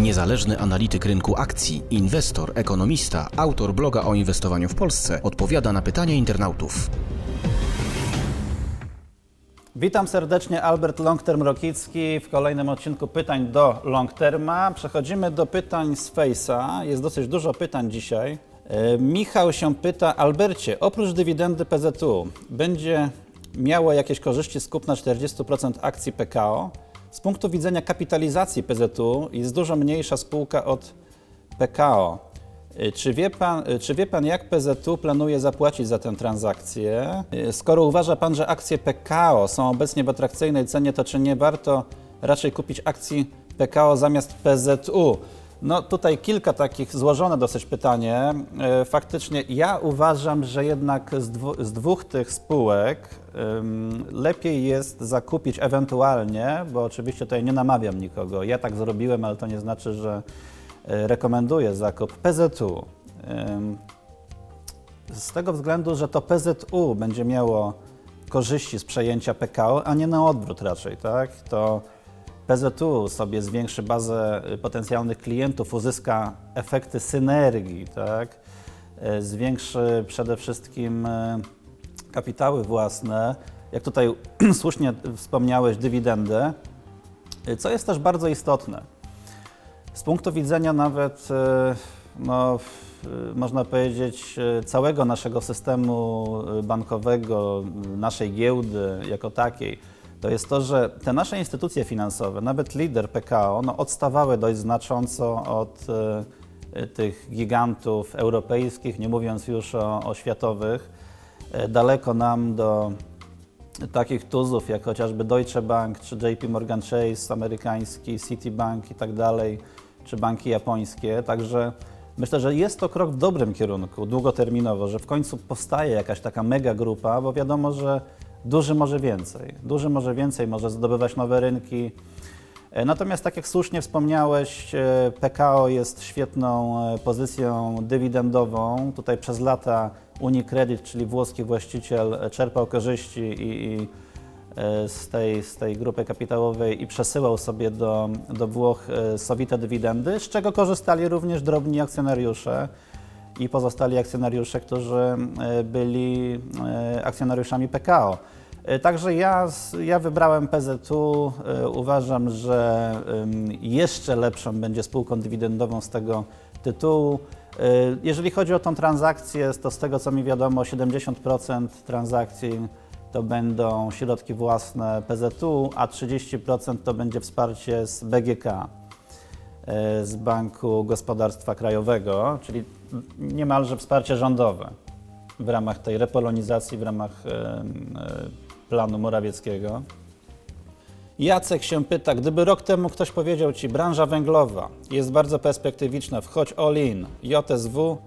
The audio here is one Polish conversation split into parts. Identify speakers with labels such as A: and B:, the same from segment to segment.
A: Niezależny analityk rynku akcji, inwestor, ekonomista, autor bloga o inwestowaniu w Polsce odpowiada na pytania internautów.
B: Witam serdecznie, Albert Longterm Rokicki w kolejnym odcinku pytań do Longterma. Przechodzimy do pytań z Face'a. Jest dosyć dużo pytań dzisiaj. E, Michał się pyta, Albercie, oprócz dywidendy PZU będzie miało jakieś korzyści z kupna 40% akcji PKO? Z punktu widzenia kapitalizacji PZU jest dużo mniejsza spółka od PKO. Y, Czy wie, pan, y, czy wie Pan, jak PZU planuje zapłacić za tę transakcję? Y, Skoro uważa Pan, że akcje PKO są obecnie w atrakcyjnej cenie, to czy nie warto raczej kupić akcji PKO zamiast PZU? No tutaj kilka takich, złożone dosyć pytanie. Y, Faktycznie ja uważam, że jednak z, dwu, z dwóch tych spółek ym, lepiej jest zakupić ewentualnie, bo oczywiście tutaj nie namawiam nikogo, ja tak zrobiłem, ale to nie znaczy, że y, rekomenduję zakup PZU. Ym, z tego względu, że to PZU będzie miało korzyści z przejęcia PKO, a nie na odwrót raczej, tak? To PZU sobie zwiększy bazę y, potencjalnych klientów, uzyska efekty synergii, tak? Y, Zwiększy przede wszystkim y, kapitały własne, jak tutaj słusznie wspomniałeś, dywidendę, co jest też bardzo istotne. Z punktu widzenia nawet, no, można powiedzieć, całego naszego systemu bankowego, naszej giełdy jako takiej, to jest to, że te nasze instytucje finansowe, nawet lider PKO, no, odstawały dość znacząco od e, tych gigantów europejskich, nie mówiąc już o, o światowych. E, Daleko nam do takich tuzów jak chociażby Deutsche Bank, czy JP Morgan Chase amerykański, Citibank i tak dalej, czy banki japońskie. Także myślę, że jest to krok w dobrym kierunku długoterminowo, że w końcu powstaje jakaś taka mega grupa, bo wiadomo, że duży może więcej. Duży może więcej, może zdobywać nowe rynki. E, Natomiast tak jak słusznie wspomniałeś, e, PKO jest świetną e, pozycją dywidendową. Tutaj przez lata Unicredit, czyli włoski właściciel, czerpał korzyści i, i z, tej, z tej grupy kapitałowej i przesyłał sobie do, do Włoch sowite dywidendy, z czego korzystali również drobni akcjonariusze i pozostali akcjonariusze, którzy e, byli e, akcjonariuszami PKO. E, Także ja, ja wybrałem PZU. Uważam, że jeszcze lepszą będzie spółką dywidendową z tego tytułu. Jeżeli chodzi o tą transakcję, to z tego co mi wiadomo, 70% transakcji to będą środki własne PZU, a 30% to będzie wsparcie z BGK z Banku Gospodarstwa Krajowego, czyli niemalże wsparcie rządowe w ramach tej repolonizacji, w ramach e, e, planu Morawieckiego. Jacek się pyta, gdyby rok temu ktoś powiedział Ci, branża węglowa jest bardzo perspektywiczna, wchodź all in, JSW,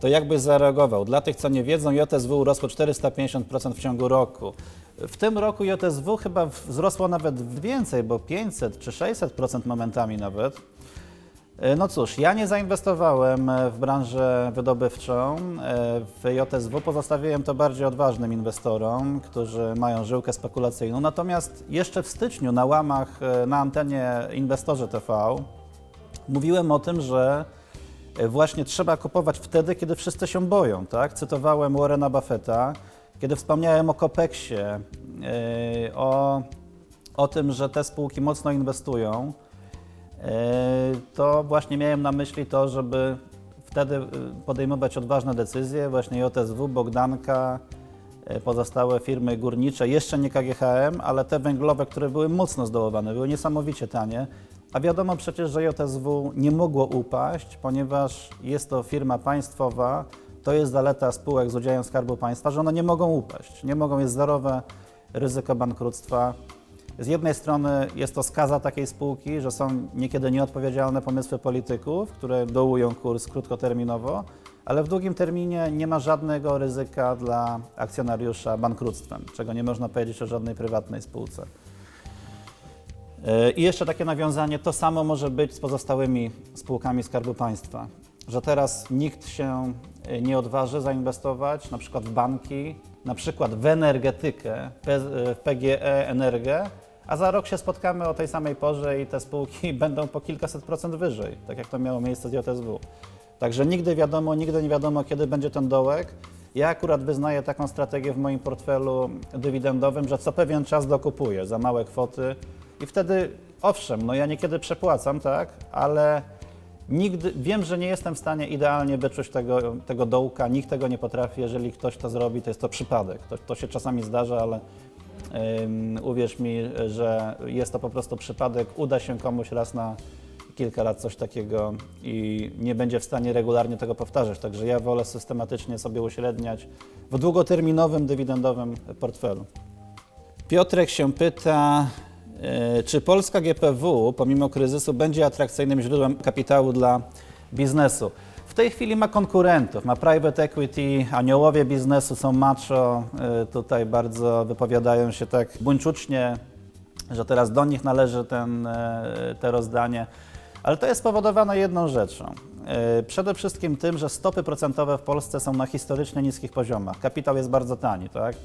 B: to jak byś zareagował? Dla tych, co nie wiedzą, JSW urosło 450% w ciągu roku. W tym roku JSW chyba wzrosło nawet więcej, bo 500 czy 600% momentami nawet. E, No cóż, ja nie zainwestowałem e, w branżę wydobywczą. e, W JSW pozostawiłem to bardziej odważnym inwestorom, którzy mają żyłkę spekulacyjną. Natomiast jeszcze w styczniu na łamach na antenie Inwestorze TV mówiłem o tym, że właśnie trzeba kupować wtedy, kiedy wszyscy się boją. Tak? Cytowałem Warrena Buffetta, kiedy wspomniałem o Kopeksie, e, o, o tym, że te spółki mocno inwestują. E, to właśnie miałem na myśli to, żeby wtedy e, podejmować odważne decyzje. Właśnie JSW, Bogdanka, pozostałe firmy górnicze, jeszcze nie KGHM, ale te węglowe, które były mocno zdołowane, były niesamowicie tanie. A wiadomo przecież, że JSW nie mogło upaść, ponieważ jest to firma państwowa. To jest zaleta spółek z udziałem Skarbu Państwa, że one nie mogą upaść. Nie mogą, jest zerowe ryzyko bankructwa. Z jednej strony jest to skaza takiej spółki, że są niekiedy nieodpowiedzialne pomysły polityków, które dołują kurs krótkoterminowo, ale w długim terminie nie ma żadnego ryzyka dla akcjonariusza bankructwem, czego nie można powiedzieć o żadnej prywatnej spółce. Yy, I jeszcze takie nawiązanie, to samo może być z pozostałymi spółkami Skarbu Państwa, że teraz nikt się nie odważy zainwestować na przykład w banki, na przykład w energetykę, yy, w PGE Energię, a za rok się spotkamy o tej samej porze i te spółki będą po kilkaset procent wyżej, tak jak to miało miejsce z JSW. Także nigdy wiadomo, nigdy nie wiadomo, kiedy będzie ten dołek. Ja akurat wyznaję taką strategię w moim portfelu dywidendowym, że co pewien czas dokupuję za małe kwoty i wtedy, owszem, no ja niekiedy przepłacam, tak, ale nigdy, wiem, że nie jestem w stanie idealnie wyczuć tego, tego dołka, nikt tego nie potrafi, jeżeli ktoś to zrobi, to jest to przypadek. To, to się czasami zdarza, ale ym, uwierz mi, że jest to po prostu przypadek, uda się komuś raz na kilka lat coś takiego i nie będzie w stanie regularnie tego powtarzać. Także ja wolę systematycznie sobie uśredniać w długoterminowym, dywidendowym portfelu. Piotrek się pyta, czy polska GPW pomimo kryzysu będzie atrakcyjnym źródłem kapitału dla biznesu? W tej chwili ma konkurentów, ma private equity, aniołowie biznesu są macho, e, tutaj bardzo wypowiadają się tak buńczucznie, że teraz do nich należy ten, e, te rozdanie. Ale to jest spowodowane jedną rzeczą. E, Przede wszystkim tym, że stopy procentowe w Polsce są na historycznie niskich poziomach. Kapitał jest bardzo tani, tak?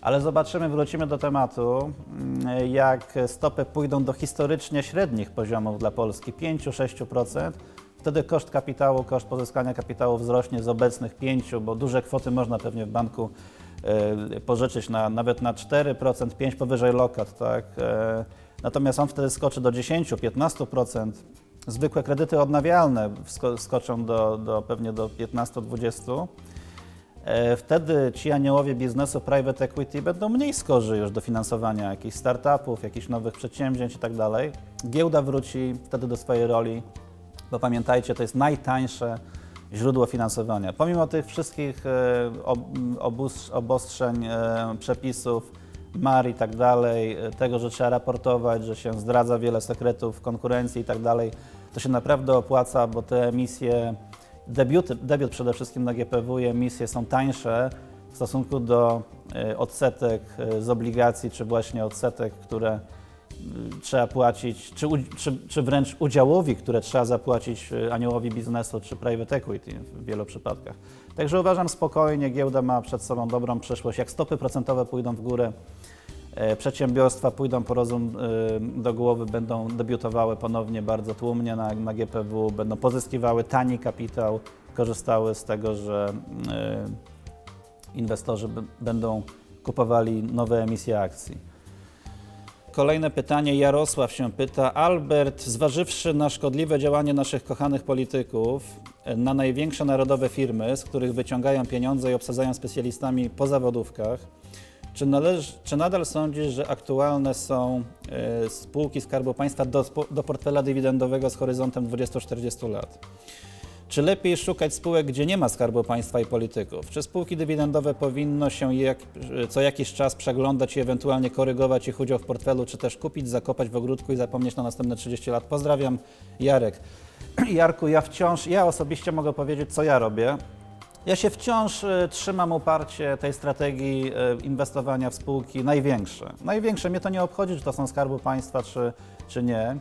B: Ale zobaczymy, wrócimy do tematu, mm, jak stopy pójdą do historycznie średnich poziomów dla Polski 5-6%. Wtedy koszt kapitału, koszt pozyskania kapitału wzrośnie z obecnych 5, bo duże kwoty można pewnie w banku e, pożyczyć na, nawet na 4%, 5 powyżej lokat, tak? E, Natomiast on wtedy skoczy do 10-15%. Zwykłe kredyty odnawialne skoczą do, do pewnie do 15-20%. E, Wtedy ci aniołowie biznesu private equity będą mniej skorzy już do finansowania jakichś startupów, jakichś nowych przedsięwzięć i tak. Giełda wróci wtedy do swojej roli, bo pamiętajcie, to jest najtańsze źródło finansowania. Pomimo tych wszystkich e, obostrzeń, e, przepisów, mar i tak dalej, tego, że trzeba raportować, że się zdradza wiele sekretów konkurencji i tak dalej, to się naprawdę opłaca, bo te emisje Debiuty, debiut przede wszystkim na GPW i emisje są tańsze w stosunku do e, odsetek e, z obligacji, czy właśnie odsetek, które trzeba płacić, czy, czy, czy wręcz udziałowi, które trzeba zapłacić e, aniołowi biznesu, czy private equity w wielu przypadkach. Także uważam spokojnie, giełda ma przed sobą dobrą przyszłość. Jak stopy procentowe pójdą w górę, przedsiębiorstwa pójdą po rozum e, do głowy, będą debiutowały ponownie bardzo tłumnie na, na GPW, będą pozyskiwały tani kapitał, korzystały z tego, że e, inwestorzy będą kupowali nowe emisje akcji. Kolejne pytanie. Jarosław się pyta. Albert, zważywszy na szkodliwe działanie naszych kochanych polityków, e, na największe narodowe firmy, z których wyciągają pieniądze i obsadzają specjalistami po zawodówkach, czy, należy, czy nadal sądzisz, że aktualne są e, spółki Skarbu Państwa do, do portfela dywidendowego z horyzontem 20-40 lat? Czy lepiej szukać spółek, gdzie nie ma skarbu państwa i polityków? Czy spółki dywidendowe powinno się jak, co jakiś czas przeglądać i ewentualnie korygować ich udział w portfelu, czy też kupić, zakopać w ogródku i zapomnieć na następne 30 lat? Pozdrawiam, Jarek. Jarku, ja wciąż, ja osobiście mogę powiedzieć, co ja robię. Ja się wciąż e, trzymam uparcie tej strategii e, inwestowania w spółki największe. Największe, mnie to nie obchodzi, czy to są skarbu państwa, czy, czy nie.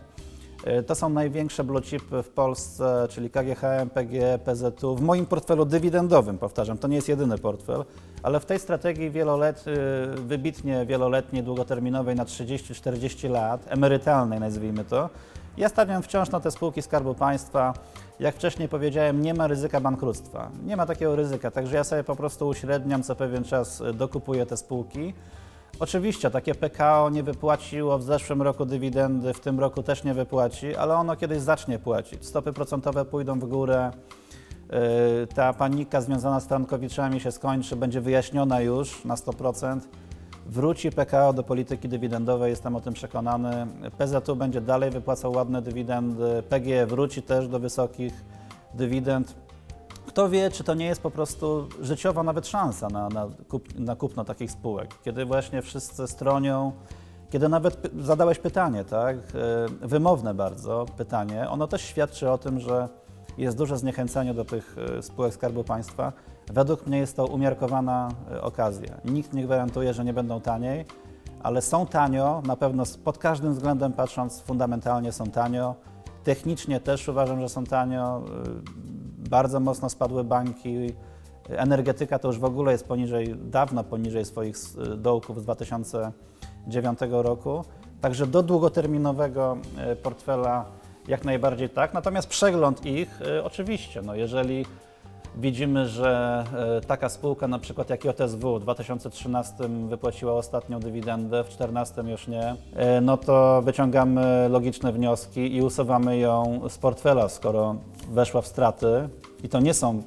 B: E, To są największe blue chipy w Polsce, czyli KGHM, PGE, PZU. W moim portfelu dywidendowym, powtarzam, to nie jest jedyny portfel, ale w tej strategii wielolet, y, wybitnie wieloletniej, długoterminowej na 30-40 lat, emerytalnej nazwijmy to, ja stawiam wciąż na te spółki Skarbu Państwa. Jak wcześniej powiedziałem, nie ma ryzyka bankructwa. Nie ma takiego ryzyka, także ja sobie po prostu uśredniam, co pewien czas y, dokupuję te spółki. Oczywiście takie PKO nie wypłaciło w zeszłym roku dywidendy, w tym roku też nie wypłaci, ale ono kiedyś zacznie płacić. Stopy procentowe pójdą w górę, yy, ta panika związana z Frankowiczami się skończy, będzie wyjaśniona już na 100%. Wróci PKO do polityki dywidendowej, jestem o tym przekonany. PZU będzie dalej wypłacał ładne dywidendy, PGE wróci też do wysokich dywidend. Kto wie, czy to nie jest po prostu życiowa nawet szansa na, na, kup, na kupno takich spółek, kiedy właśnie wszyscy stronią, kiedy nawet zadałeś pytanie, tak, e, wymowne bardzo pytanie, ono też świadczy o tym, że jest duże zniechęcenie do tych e, spółek Skarbu Państwa. Według mnie jest to umiarkowana e, okazja. Nikt nie gwarantuje, że nie będą taniej, ale są tanio, na pewno pod każdym względem patrząc fundamentalnie są tanio. Technicznie też uważam, że są tanio. Y, Bardzo mocno spadły banki. Energetyka to już w ogóle jest poniżej, dawno poniżej swoich dołków z 2009 roku. Także do długoterminowego e, portfela jak najbardziej tak. Natomiast przegląd ich e, oczywiście, no jeżeli widzimy, że e, taka spółka na przykład jak JSW w 2013 wypłaciła ostatnią dywidendę, w 2014 już nie, e, no to wyciągamy logiczne wnioski i usuwamy ją z portfela, skoro weszła w straty. I to nie są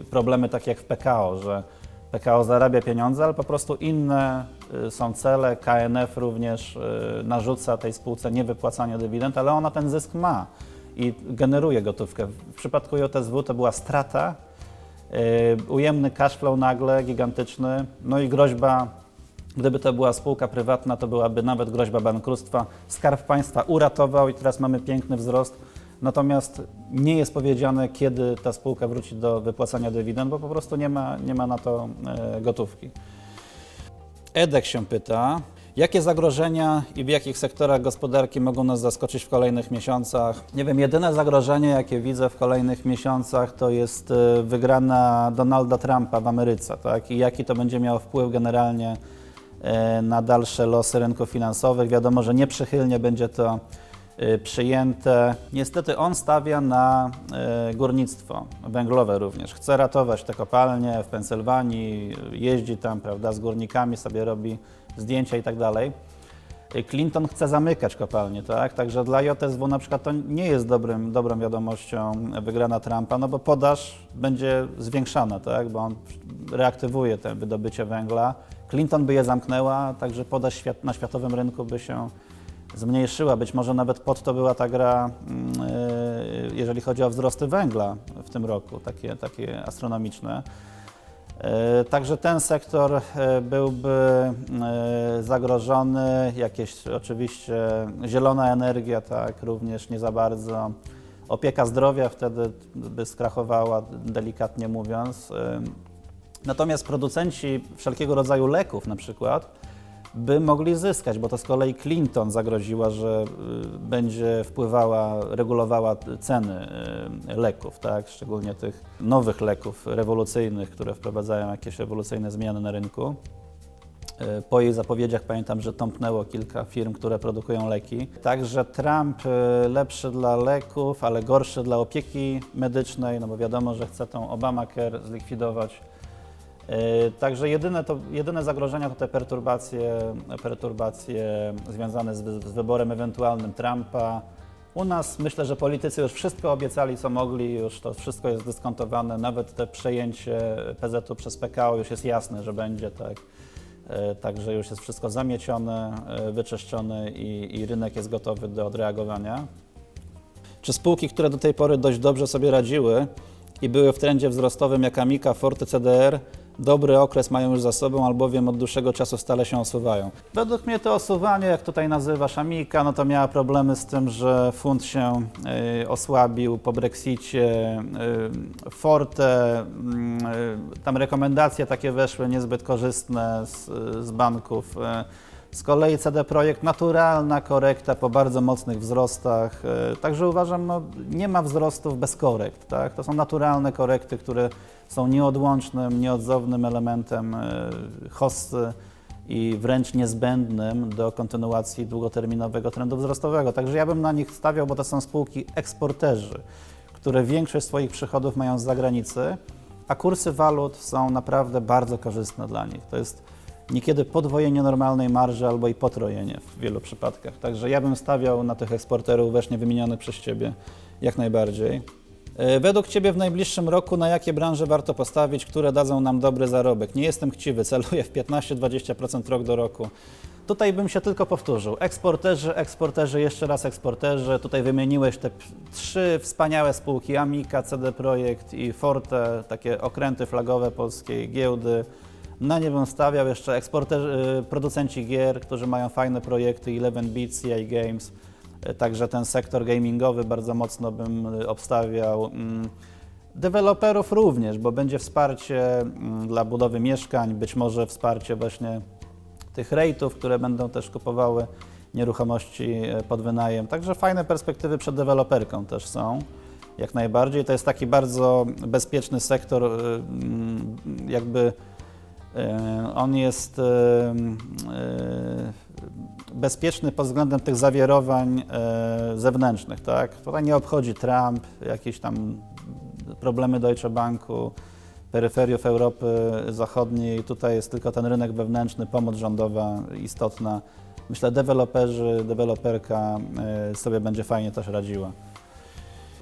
B: y, problemy takie jak w PKO, że PKO zarabia pieniądze, ale po prostu inne y, są cele. KNF również y, narzuca tej spółce niewypłacanie dywidend, ale ona ten zysk ma i generuje gotówkę. W przypadku JSW to była strata, y, ujemny cashflow nagle, gigantyczny, no i groźba, gdyby to była spółka prywatna, to byłaby nawet groźba bankructwa. Skarb Państwa uratował i teraz mamy piękny wzrost. Natomiast nie jest powiedziane, kiedy ta spółka wróci do wypłacania dywidend, bo po prostu nie ma, nie ma na to e, gotówki. Edek się pyta, jakie zagrożenia i w jakich sektorach gospodarki mogą nas zaskoczyć w kolejnych miesiącach? Nie wiem, jedyne zagrożenie, jakie widzę w kolejnych miesiącach, to jest e, wygrana Donalda Trumpa w Ameryce, tak? I jaki to będzie miało wpływ generalnie e, na dalsze losy rynków finansowych. Wiadomo, że nieprzychylnie będzie to e, przyjęte. Niestety on stawia na górnictwo węglowe również. Chce ratować te kopalnie w Pensylwanii, jeździ tam, prawda, z górnikami, sobie robi zdjęcia i tak dalej. Clinton chce zamykać kopalnie, tak? Także dla JSW na przykład to nie jest dobrym, dobrą wiadomością wygrana Trumpa, no bo podaż będzie zwiększana, tak? Bo on reaktywuje te wydobycie węgla. Clinton by je zamknęła, także podaż na światowym rynku by się zmniejszyła. Być może nawet pod to była ta gra, mm, yy, jeżeli chodzi o wzrosty węgla w tym roku, takie, takie astronomiczne. E, Także ten sektor e, byłby e, zagrożony, jakieś oczywiście zielona energia, tak, również nie za bardzo. Opieka zdrowia wtedy by skrachowała, delikatnie mówiąc. Natomiast producenci wszelkiego rodzaju leków na przykład by mogli zyskać, bo to z kolei Clinton zagroziła, że y, będzie wpływała, regulowała ceny y, leków, tak? szczególnie tych nowych leków rewolucyjnych, które wprowadzają jakieś rewolucyjne zmiany na rynku. Y, Po jej zapowiedziach pamiętam, że tąpnęło kilka firm, które produkują leki. Także Trump lepszy dla leków, ale gorszy dla opieki medycznej, no bo wiadomo, że chce tą Obamacare zlikwidować. E, Także jedyne, to, jedyne zagrożenia to te perturbacje, perturbacje związane z, z wyborem ewentualnym Trumpa. U nas myślę, że politycy już wszystko obiecali, co mogli, już to wszystko jest dyskontowane, nawet te przejęcie PZ-u przez PKO już jest jasne, że będzie tak. E, Także już jest wszystko zamiecione, e, wyczyszczone i, i rynek jest gotowy do odreagowania. Czy spółki, które do tej pory dość dobrze sobie radziły i były w trendzie wzrostowym jak Amika, Forte, CDR, dobry okres mają już za sobą, albowiem od dłuższego czasu stale się osuwają? Według mnie to osuwanie, jak tutaj nazywasz Amika, no to miała problemy z tym, że funt się y, osłabił po Brexicie. Y, Forte, y, tam rekomendacje takie weszły niezbyt korzystne z, z banków. Z kolei CD Projekt naturalna korekta po bardzo mocnych wzrostach. E, Także uważam, no, nie ma wzrostów bez korekt. Tak? To są naturalne korekty, które są nieodłącznym, nieodzownym elementem e, hossy i wręcz niezbędnym do kontynuacji długoterminowego trendu wzrostowego. Także ja bym na nich stawiał, bo to są spółki eksporterzy, które większość swoich przychodów mają z zagranicy, a kursy walut są naprawdę bardzo korzystne dla nich. To jest niekiedy podwojenie normalnej marży albo i potrojenie w wielu przypadkach. Także ja bym stawiał na tych eksporterów właśnie wymienionych przez Ciebie jak najbardziej. E, Według Ciebie w najbliższym roku na jakie branże warto postawić, które dadzą nam dobry zarobek? Nie jestem chciwy, celuję w 15-20% rok do roku. Tutaj bym się tylko powtórzył. Eksporterzy, eksporterzy, jeszcze raz eksporterzy. Tutaj wymieniłeś te trzy wspaniałe spółki Amika, CD Projekt i Forte, takie okręty flagowe polskiej giełdy. Na nie bym stawiał jeszcze eksporterzy, y, producenci gier, którzy mają fajne projekty, Eleven Beats, EA Games. Y, Także ten sektor gamingowy bardzo mocno bym y, obstawiał. Mm, Deweloperów również, bo będzie wsparcie mm, dla budowy mieszkań, być może wsparcie właśnie tych rejtów, które będą też kupowały nieruchomości e, pod wynajem. Także fajne perspektywy przed deweloperką też są, jak najbardziej. To jest taki bardzo bezpieczny sektor, mm, jakby on jest e, e, bezpieczny pod względem tych zawirowań e, zewnętrznych. Tak? Tutaj nie obchodzi Trump, jakieś tam problemy Deutsche Banku, peryferiów Europy Zachodniej. Tutaj jest tylko ten rynek wewnętrzny, pomoc rządowa istotna. Myślę, deweloperzy, deweloperka e, sobie będzie fajnie też radziła.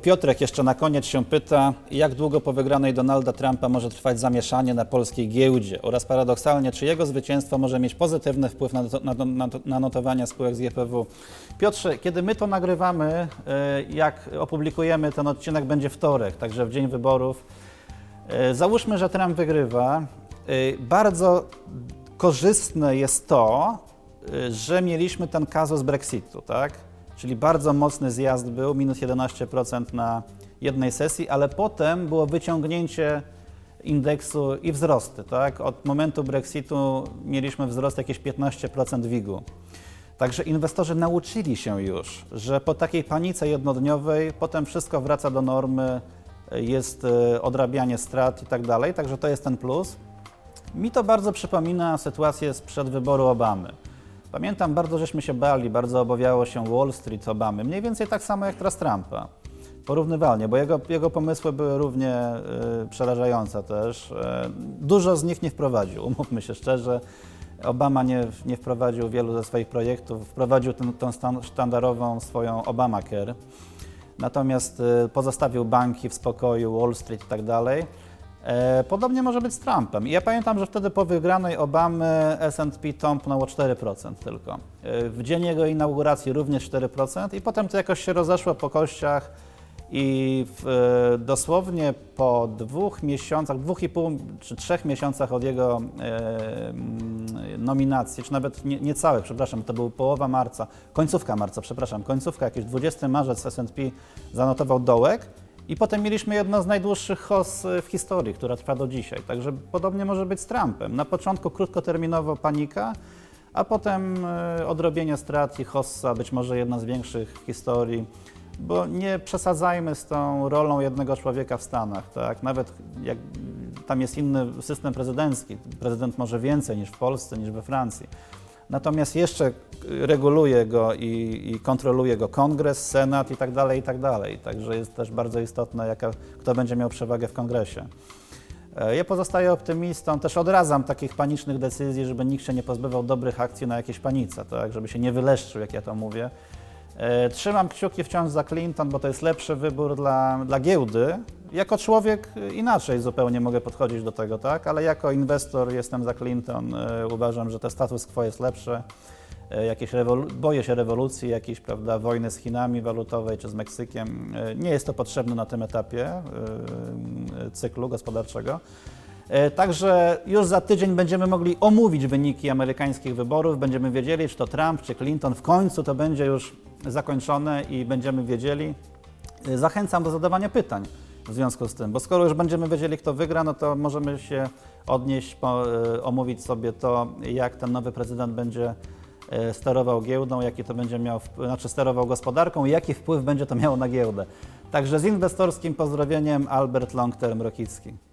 B: Piotrek jeszcze na koniec się pyta, jak długo po wygranej Donalda Trumpa może trwać zamieszanie na polskiej giełdzie oraz paradoksalnie, czy jego zwycięstwo może mieć pozytywny wpływ na, na, na, na notowania spółek z GPW. Piotrze, kiedy my to nagrywamy, e, jak opublikujemy ten odcinek, będzie wtorek, także w dzień wyborów. E, Załóżmy, że Trump wygrywa. E, Bardzo korzystne jest to, że mieliśmy ten kazus Brexitu, tak? Czyli bardzo mocny zjazd był, minus 11% na jednej sesji, ale potem było wyciągnięcie indeksu i wzrosty, tak? Od momentu Brexitu mieliśmy wzrost jakieś 15% WIG-u. Także inwestorzy nauczyli się już, że po takiej panice jednodniowej potem wszystko wraca do normy, jest e, odrabianie strat i tak dalej, także to jest ten plus. Mi to bardzo przypomina sytuację sprzed wyboru Obamy. Pamiętam, bardzo żeśmy się bali, bardzo obawiało się Wall Street Obamy, mniej więcej tak samo jak teraz Trumpa. Porównywalnie, bo jego, jego pomysły były równie y, przerażające też. Y, dużo z nich nie wprowadził, umówmy się szczerze. Obama nie, nie wprowadził wielu ze swoich projektów, wprowadził tę stan, sztandarową swoją Obamacare. Natomiast y, pozostawił banki w spokoju, Wall Street i tak dalej. E, Podobnie może być z Trumpem. Ja pamiętam, że wtedy po wygranej Obamy S&P tąpnął o 4% tylko. E, W dzień jego inauguracji również 4% i potem to jakoś się rozeszło po kościach i w, e, dosłownie po dwóch miesiącach, dwóch i pół czy trzech miesiącach od jego e, mm, nominacji, czy nawet nie, przepraszam, to był połowa marca, końcówka marca, przepraszam, końcówka, jakiś 20 marzec S&P zanotował dołek i potem mieliśmy jedno z najdłuższych HOS w historii, która trwa do dzisiaj. Także podobnie może być z Trumpem. Na początku krótkoterminowo panika, a potem e, odrobienie strat i hossa, być może jedna z większych w historii. Bo nie przesadzajmy z tą rolą jednego człowieka w Stanach. Tak? Nawet jak tam jest inny system prezydencki, prezydent może więcej niż w Polsce, niż we Francji. Natomiast jeszcze reguluje go i, i kontroluje go kongres, senat i tak dalej, i tak dalej. Także jest też bardzo istotne, jaka, kto będzie miał przewagę w kongresie. E, Ja pozostaję optymistą, też odradzam takich panicznych decyzji, żeby nikt się nie pozbywał dobrych akcji na jakieś panice, tak? żeby się nie wyleszczył, jak ja to mówię. E, Trzymam kciuki wciąż za Clinton, bo to jest lepszy wybór dla, dla giełdy. Jako człowiek inaczej zupełnie mogę podchodzić do tego, tak? ale jako inwestor jestem za Clinton. E, Uważam, że to status quo jest lepsze. E, Jakieś boję się rewolucji, jakiejś prawda, wojny z Chinami walutowej czy z Meksykiem. Nie jest to potrzebne na tym etapie cyklu gospodarczego. E, Także już za tydzień będziemy mogli omówić wyniki amerykańskich wyborów. Będziemy wiedzieli, czy to Trump, czy Clinton. W końcu to będzie już zakończone i będziemy wiedzieli. E, Zachęcam do zadawania pytań w związku z tym, bo skoro już będziemy wiedzieli, kto wygra, no to możemy się odnieść, po, e, omówić sobie to, jak ten nowy prezydent będzie sterował giełdą, jaki to będzie miał, znaczy sterował gospodarką i jaki wpływ będzie to miało na giełdę. Także z inwestorskim pozdrowieniem Albert Long Term Rokicki.